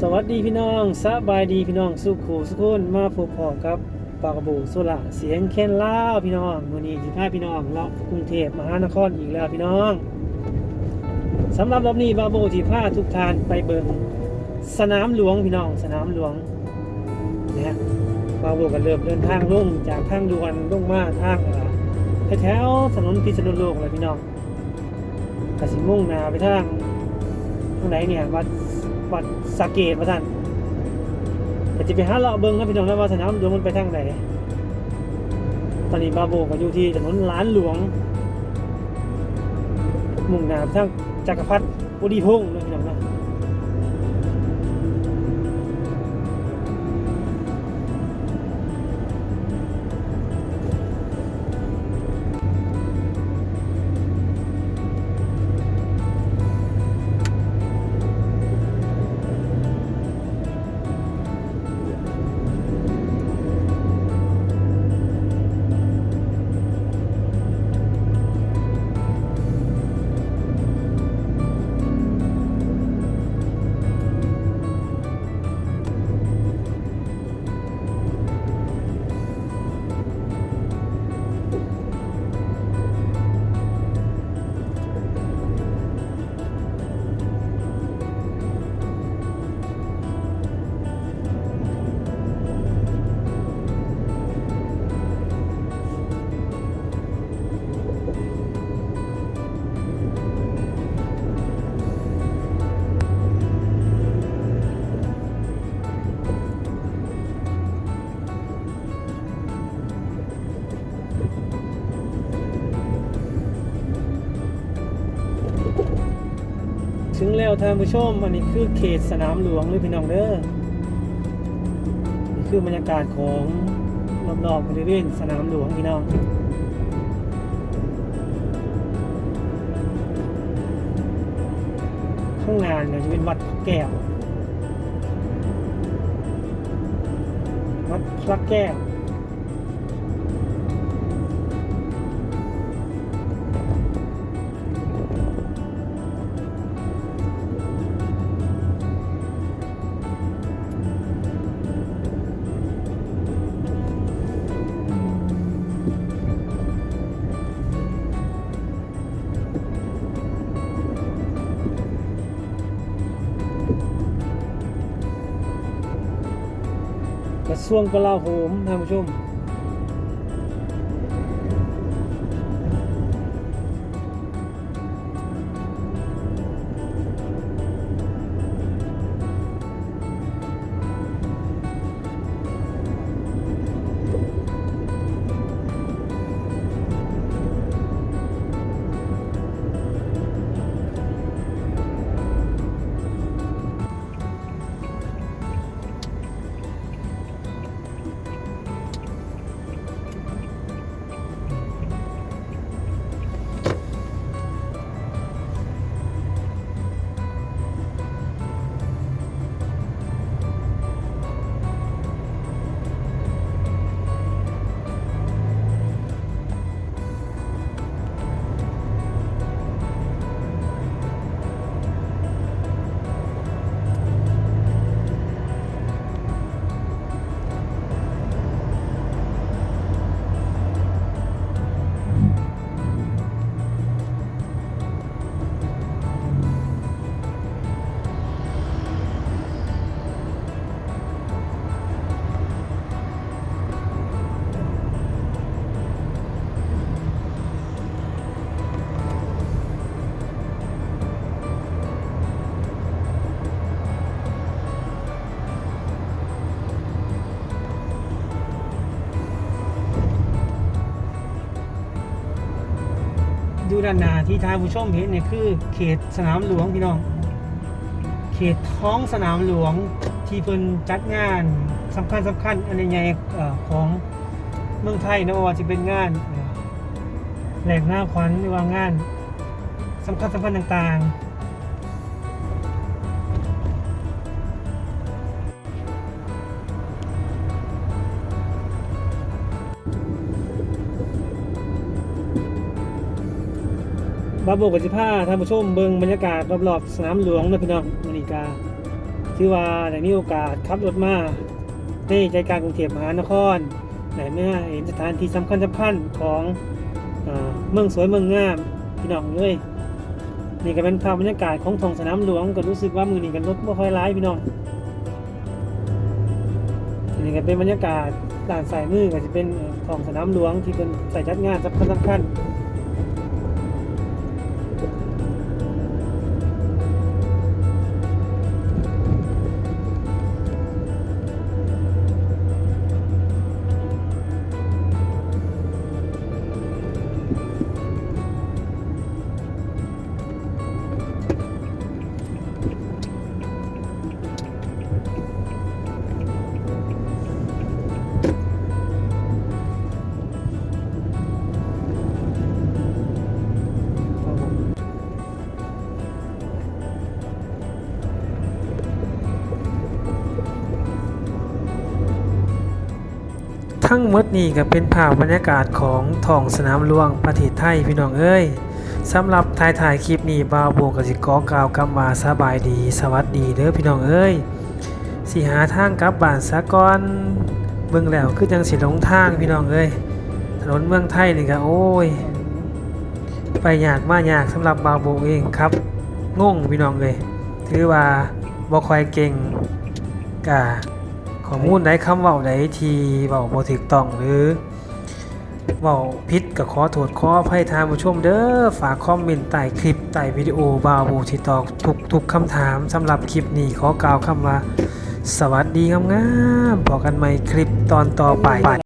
สวัสดีพี่น้องสบายดีพี่น้องสุขูสุขคนมาพบพอกับปากบูสุระเสียงแค้นล่าพี่น้องมื้อนี้สิพาพี่น้องเลาะกรุงเทพมหานครอีกแล้วพี่น้องสำหรับรอบนี้บาโบสิพาทุกทานไปเบิงสนามหลวงพี่น้องสนามหลวงนะฮะบาโบก็เริ่มเดินทางลงจากทางด่วนลงมาทางแถวถนนพิษณุโลกเลยพี่น้องกสิมุ่งนาไปทางทางไหนเนี่ยวัด วัดสาเกตมาท่านแต่จะไปหาเลาะเบิ้งนะพี่น้องแล้วว่าสนามหลวงมันไปทางไหนตอนนี้บาโบก็อยู่ที่ถนนล้านหลวง มุ่งหน้าไปทางจักรพรรดิบุรีพงศ์ ถึงแล้วท่านผู้ชมอันนี้คือเขตสนามหลวงเลยพี่น้องเด้อนี่คือบรรยากาศของรอบๆบริเวณสนามหลวงพี่น้องข้างงาเนี่ยจะเป็นวัดพระแก้ว วัดพระแก้ว ส่วงกลาโหมท่านผู้ชม ดูด้านหน้าที่ท่านผู้ชมเห็นเนี่ยคือเขตสนามหลวงพี่น้อง เขตท้องสนามหลวงที่เพิ่นจัดงานสำคัญสำคัญอันใหญ่ของเมืองไทยนะว่าจะเป็นงานแหลกหน้าขวัญหรือว่างานสำคัญสำคัญต่างๆ บาโบกับจิพาท่านผู้ชมเบิ่งบรรยากาศรอบๆสนามหลวงนะพี่น้องมอนิกาถือว่าได้มีโอกาสขับรถมาในใจกลางกรุงเทพมหานครได้มาเห็นสถานที่สำคัญสำคัญของอเมืองสวยเมืองงามพี่น้องเลยนี่ก็เป็นภาพบรรยากาศของท้องสนามหลวงก็รู้สึกว่ามือนี้กันรถไม่ค่อยร้ายพี่น้องนี่ก็เป็นบรรยากาศด้านสายมือก็จะเป็นเอ่อท้องสนามหลวงที่เป็นใส่จัดงานสำคัญสำคัญ ทั้งหมดนี่ก็เป็นภาพบรรยากาศของท้องสนามหลวงประเทศไทยพี่น้องเอ้ยสำหรับถ่ายถ่ายคลิปนี้บ่าวโบกสิกอกล่าวคำว่าสบายดี สวัสดีเด้อพี่น้องเอ้ยสิหาทางกลับบ้านซะก่อนเบิ่งแล้วคือจังสิหลงทางพี่น้องเอ้ยถนนเมืองไทยนี่ก็โอ้ย ไปยากมากยากสำหรับบ่าวโบเองครับงงพี่น้องเลยถือว่าบ่ค่อยเก่งกะ ข้อมูลใดคำเว้าใดที่เว้าบ่ถูกต้องหรือเว้าผิดก็ขอโทษขออภัยทานผู้ชมเด้อฝากคอมเมนต์ใต้คลิปใต้วิดีโอบ่าวโบที่ตอบทุกทุกคำถามสำหรับคลิปนี้ขอกล่าวคำว่า สวัสดีงามๆพบกันใหม่คลิปตอนต่อไป